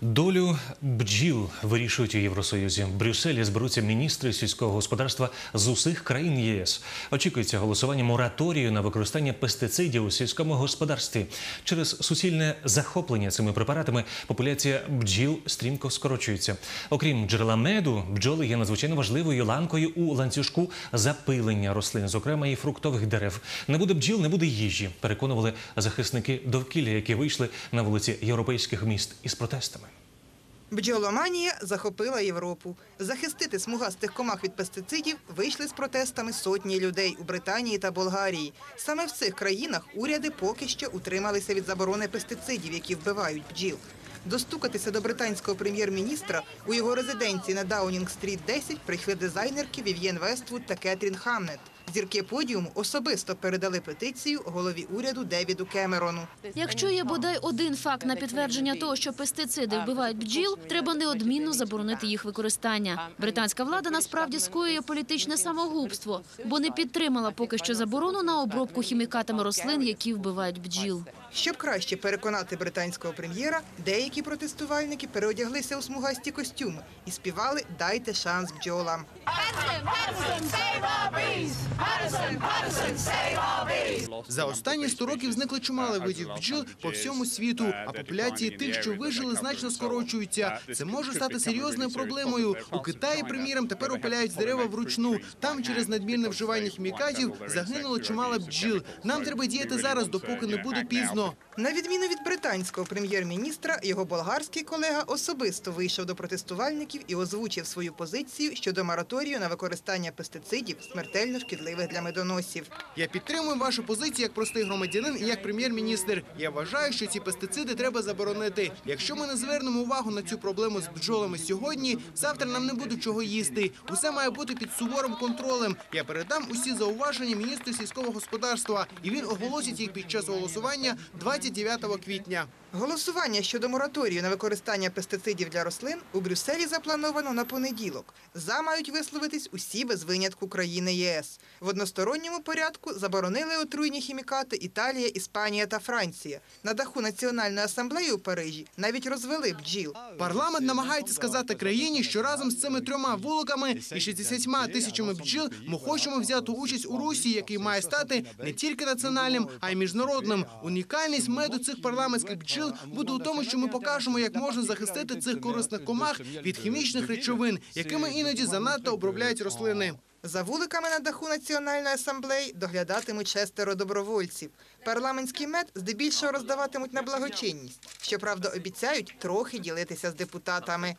Долю бджіл вирішують у Євросоюзі. В Брюсселі зберуться міністри сільського господарства з усіх країн ЄС. Очікується голосування мораторію на використання пестицидів у сільському господарстві. Через суцільне захоплення цими препаратами популяція бджіл стрімко скорочується. Окрім джерела меду, бджоли є надзвичайно важливою ланкою у ланцюжку запилення рослин, зокрема і фруктових дерев. Не буде бджіл, не буде їжі. Переконували захисники довкілля, які вийшли на вулиці європейських міст із протестами. Бджоломанія захопила Європу. Захистити смугастих комах від пестицидів вийшли з протестами сотні людей у Британії та Болгарії. Саме в цих країнах уряди поки що утрималися від заборони пестицидів, які вбивають бджіл. Достукатися до британського прем'єр-міністра у його резиденції на Даунінг-стріт 10 прийшли дизайнерки Вів'єн Вествуд та Кетрін Хамнет. Зірки подіуму особисто передали петицію голові уряду Девіду Кемерону. Якщо є бодай один факт на підтвердження того, що пестициди вбивають бджіл, треба неодмінно заборонити їх використання. Британська влада насправді скоює політичне самогубство, бо не підтримала поки що заборону на обробку хімікатами рослин, які вбивають бджіл. Щоб краще переконати британського прем'єра, деякі протестувальники переодяглися у смугасті костюми і співали Дайте шанс бджолам. За останні 100 років зникли чимало видів бджіл по всьому світу, а популяції тих, що вижили, значно скорочуються. Це може стати серйозною проблемою. У Китаї, приміром, тепер опиляють дерева вручну. Там через надмірне вживання хімікатів загинуло чимало бджіл. Нам треба діяти зараз, допоки не буде пізно. 그래서 На відміну від британського прем'єр-міністра, його болгарський колега особисто вийшов до протестувальників і озвучив свою позицію щодо мораторію на використання пестицидів, смертельно шкідливих для медоносів. Я підтримую вашу позицію як простий громадянин і як прем'єр-міністр. Я вважаю, що ці пестициди треба заборонити. Якщо ми не звернемо увагу на цю проблему з бджолами сьогодні, завтра нам не буде чого їсти. Усе має бути під суворим контролем. Я передам усі зауваження міністру сільського господарства, і він оголосить їх під час голосування 29 квітня. Голосування щодо мораторію на використання пестицидів для рослин у Брюсселі заплановано на понеділок. За мають висловитись усі без винятку країни ЄС. В односторонньому порядку заборонили отруйні хімікати Італія, Іспанія та Франція. На даху Національної асамблеї у Парижі навіть розвели бджіл. Парламент намагається сказати країні, що разом з цими трьома вуликами і 60 тисячами бджіл ми хочемо взяти участь у русі, який має стати не тільки національним, а й міжнародним. Унікальність меду цих парламентських бджіл буде у тому, що ми покажемо, як можна захистити цих корисних комах від хімічних речовин, якими іноді занадто обробляють рослини. За вуликами на даху Національної асамблеї доглядатимуть шестеро добровольців. Парламентський мед здебільшого роздаватимуть на благочинність. Щоправда, обіцяють трохи ділитися з депутатами.